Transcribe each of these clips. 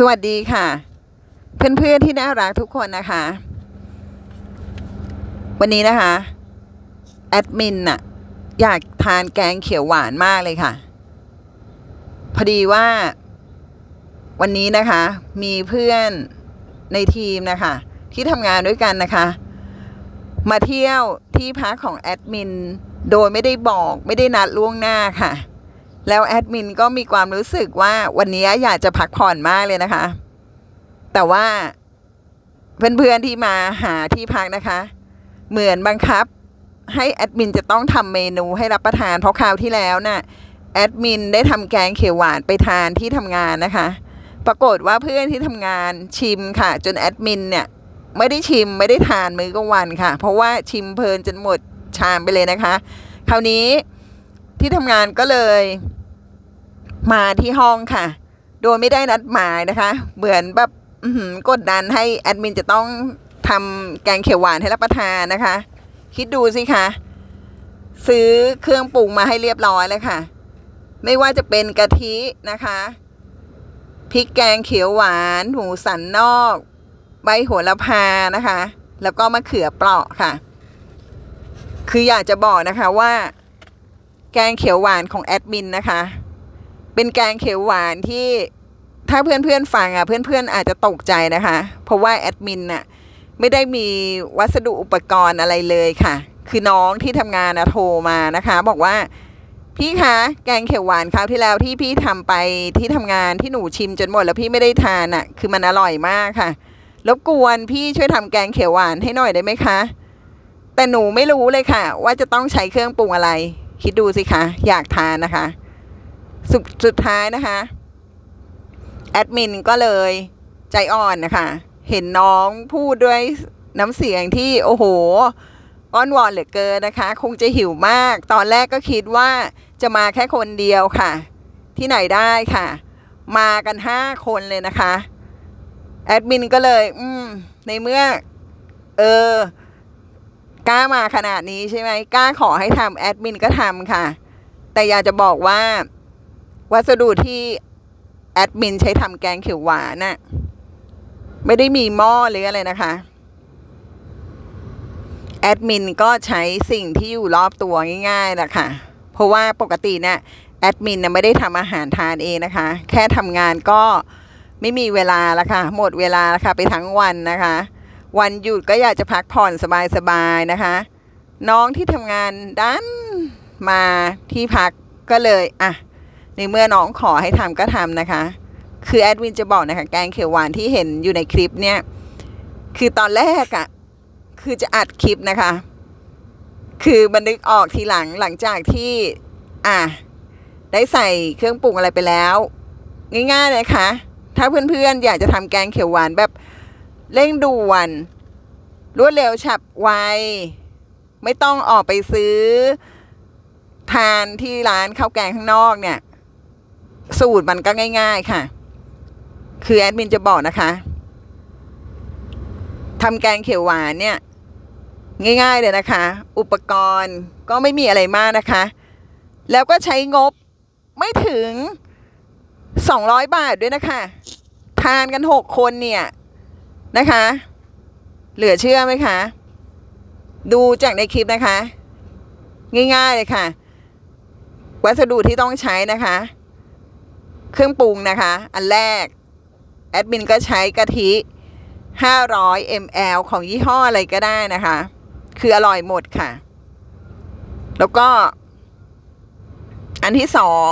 สวัสดีค่ะ เพื่อนๆที่น่ารักทุกคนนะคะ วันนี้นะคะ แอดมินน่ะอยากทานแกงเขียวหวานมากเลยค่ะ พอดีว่า วันนี้นะคะ มีเพื่อนในทีมนะคะ ที่ทำงานด้วยกันนะคะ มาเที่ยวที่พักของแอดมินโดยไม่ได้บอกไม่ได้นัดล่วงหน้าค่ะ แล้วแอดมินก็มีความรู้สึกว่าวันนี้อยากจะพักผ่อนมากเลยนะคะ แต่ว่าเพื่อนๆที่มาหาที่พักนะคะ เหมือนบังคับให้แอดมินจะต้องทำเมนูให้รับประทานเพราะคราวที่แล้วน่ะแอดมินได้ทำแกงเขียวหวานไปทานที่ทำงานนะคะ ปรากฏว่าเพื่อนที่ทำงานชิมค่ะ จนแอดมินเนี่ยไม่ได้ชิมไม่ได้ทานมื้อกลางวันค่ะ เพราะว่าชิมเพลินจนหมดชามไปเลยนะคะ คราวนี้ที่ทำงานก็เลย มาที่ห้องค่ะ โดยไม่ได้นัดหมายนะคะ เหมือนแบบกดดันให้แอดมินจะต้องทำแกงเขียวหวานให้รับประทานนะคะ คิดดูสิคะซื้อเครื่องปรุงมาให้เรียบร้อยเลยค่ะ ไม่ว่าจะเป็นกะทินะคะพริกแกงเขียวหวานหมูสันนอก ใบโหระพานะคะ แล้วก็มะเขือเปราะค่ะ คืออยากจะบอกนะคะว่า แกงเขียวหวานของแอดมินนะคะ เป็นแกงเขียวหวานที่ถ้าเพื่อนๆฟังอะเพื่อนๆอาจจะตกใจนะคะ เพราะว่าแอดมินน่ะไม่ได้มีวัสดุอุปกรณ์อะไรเลยค่ะ คือน้องที่ทำงานนะโทรมานะคะ บอกว่าพี่คะแกงเขียวหวานคราวที่แล้วที่พี่ทำไปที่ทำงานที่หนูชิมจนหมดแล้วพี่ไม่ได้ทานอะ คือมันอร่อยมากค่ะรบกวนพี่ช่วยทำแกงเขียวหวานให้หน่อยได้ไหมคะ แต่หนูไม่รู้เลยค่ะ ว่าจะต้องใช้เครื่องปรุงอะไร คิดดูสิคะ อยากทานนะคะ สุดสุดท้ายนะคะ แอดมินก็เลยใจอ่อนนะคะ เห็นน้องพูดด้วยน้ำเสียงที่โอ้โห อ้อนวอนเหลือเกินนะคะ คงจะหิวมาก ตอนแรกก็คิดว่าจะมาแค่คนเดียวค่ะ ที่ไหนได้ค่ะ มากันห้าคนเลยนะคะ แอดมินก็เลย อืม ในเมื่อ เออกล้ามาขนาดนี้ใช่ไหมกล้าขอให้ทำแอดมินก็ทำค่ะ แต่อยากจะบอกว่า วัสดุที่แอดมินใช้ทำแกงเขียวหวานน่ะไม่ได้มีหม้อหรืออะไรนะคะ แอดมินก็ใช้สิ่งที่อยู่รอบตัวง่ายๆนะคะ เพราะว่าปกติเนี่ยแอดมินน่ะไม่ได้ทำอาหารทานเองนะคะ แค่ทำงานก็ไม่มีเวลาละค่ะ หมดเวลาละค่ะ ไปทั้งวันนะคะ วันหยุดก็อยากจะพักผ่อนสบายๆนะคะ น้องที่ทำงานดันมาที่พักก็เลยอะ ในเมื่อน้องขอให้ทำก็ทำนะคะ คือแอดวินจะบอกนะคะ แกงเขียวหวานที่เห็นอยู่ในคลิปเนี่ย คือตอนแรกอะ่ะ คือจะอัดคลิปนะคะ คือบันทึกออกทีหลังหลังจากที่ อะ ได้ใส่เครื่องปรุงอะไรไปแล้ว ง่ายๆเลยค่ะ ถ้าเพื่อนๆ อยากจะทำแกงเขียวหวานแบบเร่งด่วน รวดเร็วฉับไว ไม่ต้องออกไปซื้อ ทานที่ร้านข้าวแกงข้างนอกเนี่ย สูตรมันก็ง่าย ๆ ค่ะ คือแอดมินจะบอกนะคะทำแกงเขียวหวานเนี่ย ง่าย ๆ เลยนะคะ อุปกรณ์ก็ไม่มีอะไรมากนะคะ แล้วก็ใช้งบไม่ถึง 200 บาทด้วยนะคะ ทานกัน 6 คนเนี่ยนะคะ เหลือเชื่อไหมคะ ดูจากในคลิปนะคะ ง่าย ๆ เลยค่ะ วัสดุที่ต้องใช้นะคะ เครื่องปรุงนะคะ อันแรก แอดมินก็ใช้กะทิ 500 ml ของยี่ห้ออะไรก็ได้นะคะ คืออร่อยหมดค่ะ แล้วก็ อันที่สอง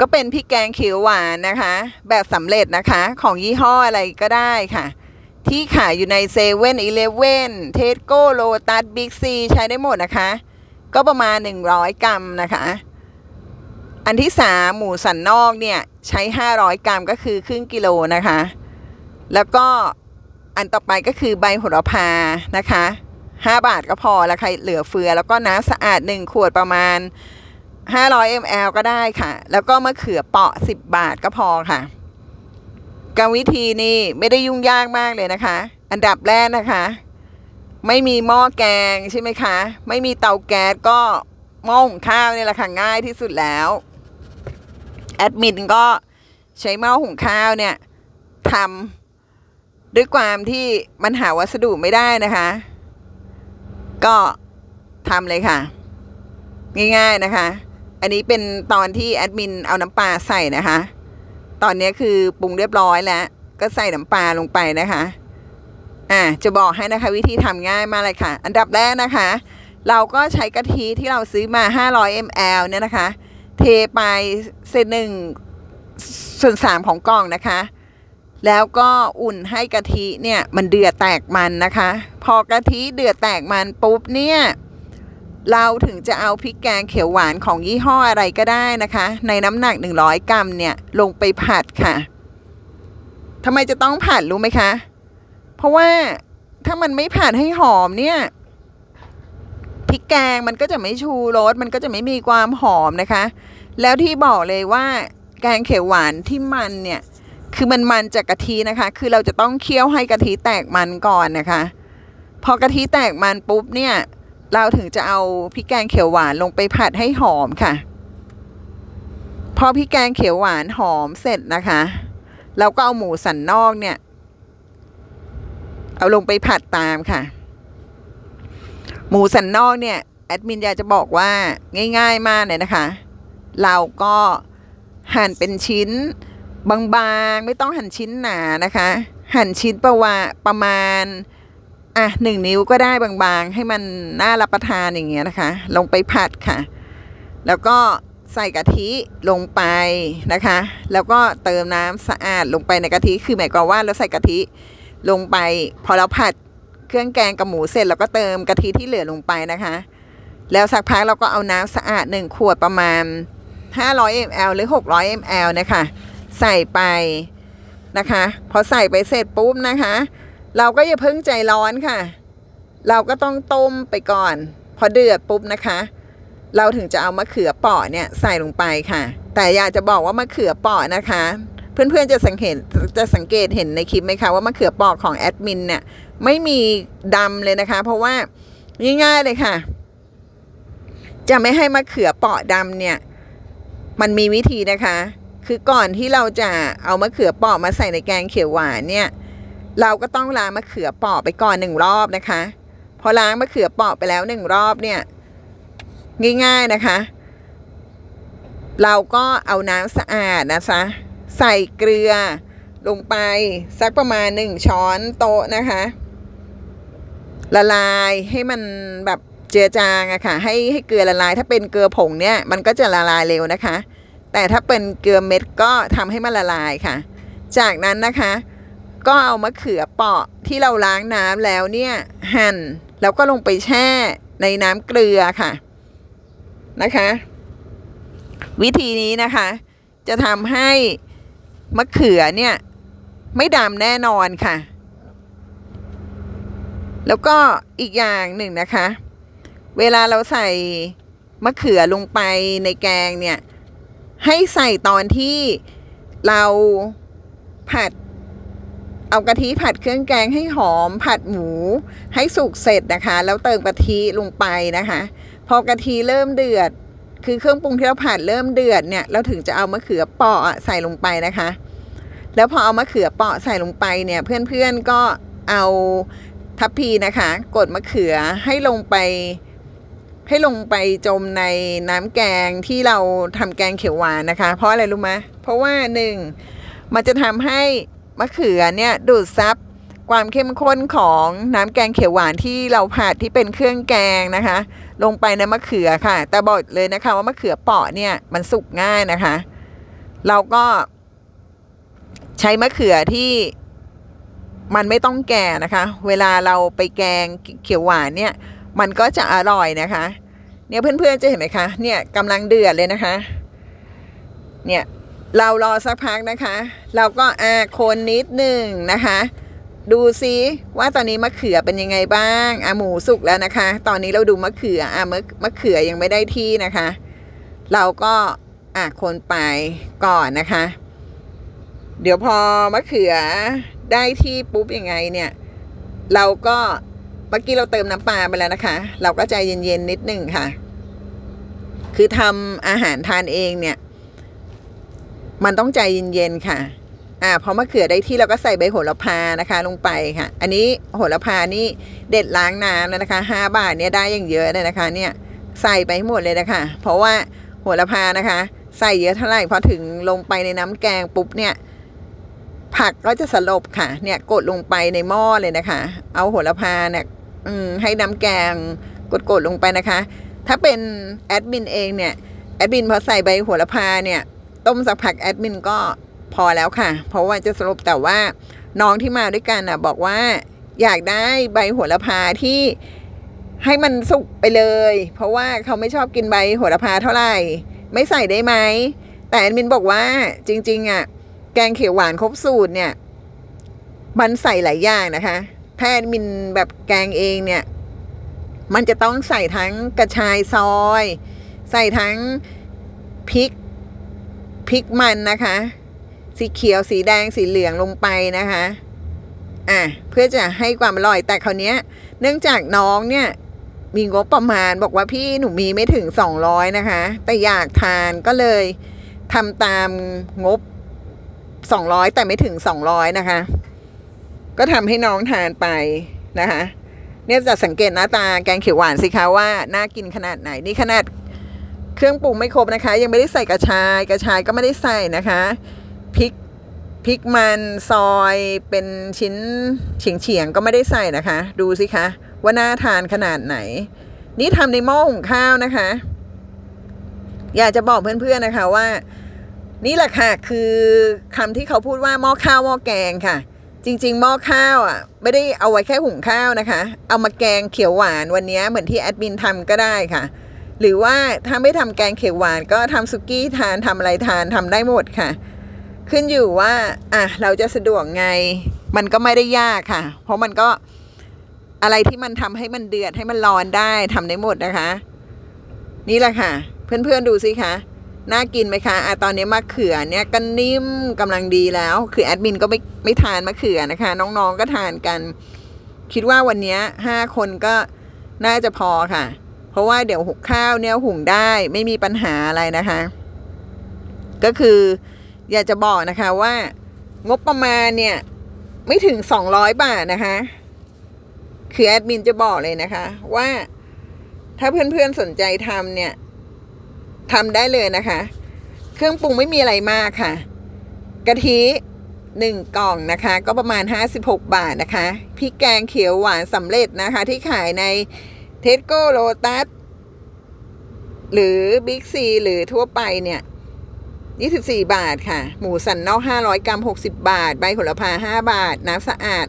ก็เป็นพริกแกงเขียวหวานนะคะ แบบสำเร็จนะคะ ของยี่ห้ออะไรก็ได้ค่ะ ที่ขายอยู่ในเซเว่นอีเลฟเว่นเทสโก้โลตัสบิ๊กซีใช้ได้หมดนะคะ ก็ประมาณ 100 กรัมนะคะ อันที่สามหมูสันนอกเนี่ยใช้ 500 กรัมก็คือครึ่งกิโลนะคะ แล้วก็อันต่อไปก็คือใบโหระพานะคะ 5 บาทก็พอแล้วใครเหลือเฟือ แล้วก็น้ำสะอาด 1 ขวดประมาณ 500 ml ก็ได้ค่ะ แล้วก็มะเขือเปาะ 10 บาทก็พอค่ะกรรมวิธีนี่ไม่ได้ยุ่งยากมากเลยนะคะ อันดับแรกนะคะ ไม่มีหม้อแกงใช่ไหมคะ ไม่มีเตาแก๊สก็หม้อหุงข้าวนี่แหละค่ะง่ายที่สุดแล้ว แอดมินก็ใช้หม้อหุงข้าวเนี่ยทำด้วยความที่มันหาวัสดุไม่ได้นะคะ ก็ทำเลยค่ะ ง่ายๆนะคะ อันนี้เป็นตอนที่แอดมินเอาน้ำปลาใส่นะคะ ตอนนี้คือปรุงเรียบร้อยแล้ว ก็ใส่น้ำปลาลงไปนะคะอ่าจะบอกให้นะคะวิธีทำง่ายมากเลยค่ะ อันดับแรกนะคะ เราก็ใช้กะทิที่เราซื้อมา 500 ml เนี่ยนะคะ เทไปเศษหนึ่งส่วนสามของกล่องนะคะ แล้วก็อุ่นให้กะทิเนี่ยมันเดือดแตกมันนะคะ พอกะทิเดือดแตกมันปุ๊บเนี่ยเราถึงจะเอาพริกแกงเขียวหวานของยี่ห้ออะไรก็ได้นะคะ ในน้ำหนัก 100 กรัมเนี่ยลงไปผัดค่ะทำไมจะต้องผัดรู้ไหมคะ เพราะว่าถ้ามันไม่ผัดให้หอมเนี่ย พริกแกงมันก็จะไม่ชูรสมันก็จะไม่มีความหอมนะคะ แล้วที่บอกเลยว่าแกงเขียวหวานที่มันเนี่ยคือมันมันจากกะทินะคะ คือเราจะต้องเคี่ยวให้กะทิแตกมันก่อนนะคะ พอกะทิแตกมันปุ๊บเนี่ยเราถึงจะเอาพริกแกงเขียวหวานลงไปผัดให้หอมค่ะ พอพริกแกงเขียวหวานหอมเสร็จนะคะเราก็เอาหมูสันนอกเนี่ย เอาลงไปผัดตามค่ะ หมูสันนอกเนี่ยแอดมินอยากจะบอกว่าง่าย ๆ มากเลยนะคะ เราก็หั่นเป็นชิ้นบางๆ ไม่ต้องหั่นชิ้นหนานะคะ หั่นชิ้นประวาประมาณอะหนึ่งนิ้วก็ได้บางๆ ให้มันน่ารับประทานอย่างเงี้ยนะคะ ลงไปผัดค่ะ แล้วก็ใส่กะทิลงไปนะคะ แล้วก็เติมน้ำสะอาดลงไปในกะทิคือหมายความว่าเราใส่กะทิลงไป พอเราผัด เครื่องแกงกับหมูเสร็จเราก็เติมกะทิที่เหลือลงไปนะคะ แล้วสักพักเราก็เอาน้ำสะอาดหนึ่งขวดประมาณ 500 ml หรือ 600 ml นะคะใส่ไปนะคะ พอใส่ไปเสร็จปุ๊บนะคะ เราก็อย่าเพิ่งใจร้อนค่ะ เราก็ต้องต้มไปก่อน พอเดือดปุ๊บนะคะ เราถึงจะเอามะเขือเปาะเนี่ยใส่ลงไปค่ะ แต่อยากจะบอกว่ามะเขือเปาะนะคะ เพื่อนๆจะสังเกตจะสังเกตเห็นในคลิปไหมคะว่ามะเขือปราะของแอดมินเนี่ยไม่มีดำเลยนะคะ เพราะว่าง่ายๆเลยค่ะ จะไม่ให้มะเขือเปาะดำเนี่ย มันมีวิธีนะคะ คือก่อนที่เราจะเอามะเขือเปาะมาใส่ในแกงเขียวหวานเนี่ย เราก็ต้องล้างมะเขือเปาะไปก่อนหนึ่งรอบนะคะ พอล้างมะเขือเปาะไปแล้วหนึ่งรอบเนี่ย ง่าย ๆนะคะ เราก็เอาน้ำสะอาดนะคะ ใส่เกลือลงไปสักประมาณหนึ่งช้อนโต๊ะนะคะ ละลายให้มันแบบเจือจางอะค่ะ ให้ให้เกลือละลาย ถ้าเป็นเกลือผงเนี่ยมันก็จะละลายเร็วนะคะ แต่ถ้าเป็นเกลือเม็ดก็ทำให้มันละลายค่ะ จากนั้นนะคะ ก็เอามะเขือเปาะที่เราล้างน้ำแล้วเนี่ยหั่นแล้วก็ลงไปแช่ในน้ำเกลือค่ะนะคะ วิธีนี้นะคะ จะทำให้ มะเขือเนี่ย ไม่ดำแน่นอนค่ะ แล้วก็อีกอย่างหนึ่งนะคะ เวลาเราใส่มะเขือลงไปในแกงเนี่ย ให้ใส่ตอนที่เราผัด เอากะทิผัดเครื่องแกงให้หอม ผัดหมู ให้สุกเสร็จนะคะ แล้วเติมกะทิลงไปนะคะ พอกะทิเริ่มเดือด คือเครื่องปรุงที่เราผัดเริ่มเดือดเนี่ย เราถึงจะเอามะเขือเปาะอะใส่ลงไปนะคะ แล้วพอเอามะเขือเปาะใส่ลงไปเนี่ยเพื่อนๆก็เอาทัพพีนะคะ กดมะเขือให้ลงไป ให้ลงไปจมในน้ำแกงที่เราทำแกงเขียวหวานนะคะ เพราะอะไรรู้ไหมเพราะว่าหนึ่งมันจะทำให้มะเขือเนี่ยดูดซับความเข้มข้นของน้ำแกงเขียวหวานที่เราผัดที่เป็นเครื่องแกงนะคะ ลงไปในมะเขือค่ะ แต่บอกเลยนะคะว่ามะเขือเปาะเนี่ยมันสุกง่ายนะคะ เราก็ ใช้มะเขือที่มันไม่ต้องแก่นะคะ เวลาเราไปแกงเขียวหวานเนี่ย มันก็จะอร่อยนะคะ เนี่ยเพื่อนๆจะเห็นไหมคะ เนี่ยกำลังเดือดเลยนะคะ เนี่ยเรารอสักพักนะคะ เราก็อาคนนิดหนึ่งนะคะ ดูซิว่าตอนนี้มะเขือเป็นยังไงบ้างอะหมูสุกแล้วนะคะ ตอนนี้เราดูมะเขืออะมะมะเขือยังไม่ได้ที่นะคะ เราก็อะคนไปก่อนนะคะ เดี๋ยวพอมะเขือได้ที่ปุ๊บยังไงเนี่ย เราก็เมื่อกี้เราเติมน้ำปลาไปแล้วนะคะ เราก็ใจเย็นๆนิดนึงค่ะ คือทำอาหารทานเองเนี่ย มันต้องใจเย็นๆค่ะ อ่าพอมะเขือได้ที่เราก็ใส่ใบโหระพานะคะ ลงไปค่ะ อันนี้โหระพานี่เด็ดล้างน้ำแล้วนะคะห้าบาทเนี่ยได้อย่างเยอะเลยนะคะ เนี่ยใส่ไปให้หมดเลยนะคะ เพราะว่าโหระพานะคะ ใส่เยอะเท่าไหร่พอถึงลงไปในน้ำแกงปุ๊บเนี่ย ผักก็จะสลบค่ะ เนี่ยกดลงไปในหม้อเลยนะคะ เอาโหระพาเนี่ยให้น้ำแกงกดๆลงไปนะคะ ถ้าเป็นแอดมินเองเนี่ยแอดมินพอใส่ใบโหระพาเนี่ยต้มสักพักแอดมินก็พอแล้วค่ะ เพราะว่าจะสลบแต่ว่าน้องที่มาด้วยกันน่ะบอกว่าอยากได้ใบโหระพาที่ให้มันสุกไปเลย เพราะว่าเขาไม่ชอบกินใบโหระพาเท่าไหร่ ไม่ใส่ได้ไหมแต่แอดมินบอกว่าจริง ๆอะ แกงเขียวหวานครบสูตรเนี่ยมันใส่หลายอย่างนะคะถ้าแอดมินแบบแกงเองเนี่ย มันจะต้องใส่ทั้งกระชายซอย ใส่ทั้งพริกพริกมันนะคะ สีเขียวสีแดงสีเหลืองลงไปนะคะอะเพื่อจะให้ความอร่อยแต่คราวนี้เนื่องจากน้องเนี่ยมีงบประมาณบอกว่าพี่หนูมีไม่ถึงสองร้อยนะคะ แต่อยากทานก็เลยทำตามงบ สองร้อยแต่ไม่ถึงสองร้อยนะคะ ก็ทำให้น้องทานไปนะคะ เนี่ยจะสังเกตหน้าตาแกงเขียวหวานสิคะว่าน่ากินขนาดไหนนี่ขนาดเครื่องปรุงไม่ครบนะคะ ยังไม่ได้ใส่กระชายกระชายก็ไม่ได้ใส่นะคะพริกพริกมันซอยเป็นชิ้นเฉียงเฉียงก็ไม่ได้ใส่นะคะ ดูสิคะว่าน่าทานขนาดไหน นี่ทำในหม้อหุงข้าวนะคะ อยากจะบอกเพื่อนๆนะคะว่า นี่แหละค่ะคือคำที่เขาพูดว่าหม้อข้าวหม้อแกงค่ะ จริง ๆ หม้อข้าวอะไม่ได้เอาไว้แค่หุงข้าวนะคะ เอามาแกงเขียวหวานวันนี้เหมือนที่แอดมินทำก็ได้ค่ะ หรือว่าถ้าไม่ทำแกงเขียวหวานก็ทำสุกี้ทานทำอะไรทานทำได้หมดค่ะ ขึ้นอยู่ว่าอะเราจะสะดวกไง มันก็ไม่ได้ยากค่ะ เพราะมันก็อะไรที่มันทำให้มันเดือดให้มันร้อนได้ทำได้หมดนะคะ นี่แหละค่ะ เพื่อนๆดูสิคะ น่ากินไหมคะอะตอนนี้มะเขือเนี่ยก็นิ่มกำลังดีแล้ว คือแอดมินก็ไม่ไม่ทานมะเขือนะคะ น้องๆก็ทานกัน คิดว่าวันนี้ห้าคนก็น่าจะพอค่ะ เพราะว่าเดี๋ยวหุงข้าวเนี่ยหุงได้ไม่มีปัญหาอะไรนะคะ ก็คืออยากจะบอกนะคะว่างบประมาณเนี่ยไม่ถึงสองร้อยบาทนะคะ คือแอดมินจะบอกเลยนะคะว่าถ้าเพื่อนๆสนใจทำเนี่ย ทำได้เลยนะคะ เครื่องปรุงไม่มีอะไรมากค่ะ กะทิหนึ่งกล่องนะคะ ก็ประมาณ 56 บาทนะคะพริกแกงเขียวหวานสำเร็จนะคะ ที่ขายในเทสโก้โ t ตัสหรือบิ๊กซีหรือทั่วไปเนี่ย24 บาทค่ะ หมูสันนอก 500 กรัม 60 บาท ใบโหระพา 5 บาท น้ำสะอาด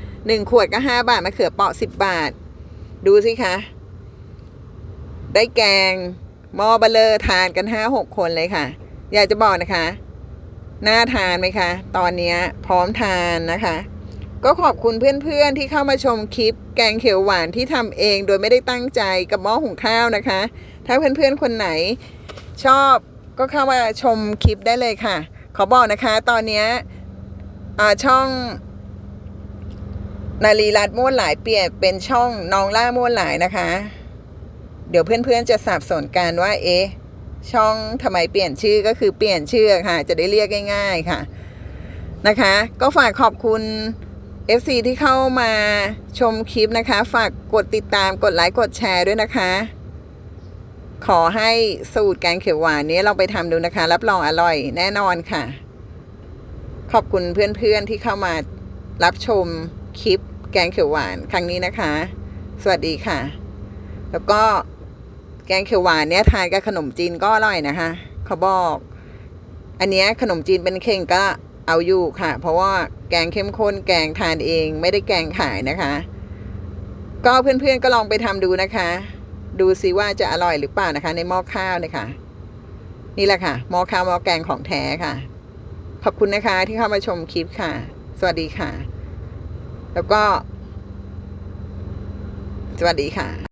1 ขวดก็ 5 บาท มะเขือเปราะ 10 บาท ดูสิคะ ได้แกง หม้อเบลเลอร์ทานกัน5-6คนเลยค่ะ อยากจะบอกนะคะน่าทานไหมคะ ตอนนี้พร้อมทานนะคะ ก็ขอบคุณเพื่อนๆที่เข้ามาชมคลิป แกงเขียวหวานที่ทำเองโดยไม่ได้ตั้งใจกับหม้อหุงข้าวนะคะ ถ้าเพื่อนๆคนไหนชอบก็เข้ามาชมคลิปได้เลยค่ะ ขอบอกนะคะ ตอนนี้อ่าช่องนารีรัตม้วนหลายเปลี่ยนเป็นช่องน้องล่าม้วนหลายนะคะ เดี๋ยวเพื่อนๆจะสับสนกันว่า เอ๊ะ ช่องทำไมเปลี่ยนชื่อก็คือเปลี่ยนชื่อค่ะ จะได้เรียกง่าย ๆค่ะ นะคะ ก็ฝากขอบคุณ FC ที่เข้ามาชมคลิปนะคะ ฝากกดติดตามกดไลค์กดแชร์ด้วยนะคะ ขอให้สูตรแกงเขียวหวานนี้เราไปทำดูนะคะ รับรองอร่อยแน่นอนค่ะ ขอบคุณเพื่อนๆที่เข้ามารับชมคลิปแกงเขียวหวานครั้งนี้นะคะ สวัสดีค่ะ แล้วก็ แกงเขียวหวานเนี้ยทานกับขนมจีนก็อร่อยนะคะเขาบอก อันเนี้ยขนมจีนเป็นเข่งก็เอาอยู่ค่ะ เพราะว่าแกงเข้มข้นแกงทานเองไม่ได้แกงขายนะคะ ก็เพื่อนๆก็ลองไปทำดูนะคะ ดูซิว่าจะอร่อยหรือเปล่านะคะ ในหม้อข้าวนี่ค่ะนี่แหละค่ะหม้อข้าวหม้อแกงของแท้ค่ะ ขอบคุณนะคะที่เข้ามาชมคลิปค่ะ สวัสดีค่ะ แล้วก็ สวัสดีค่ะ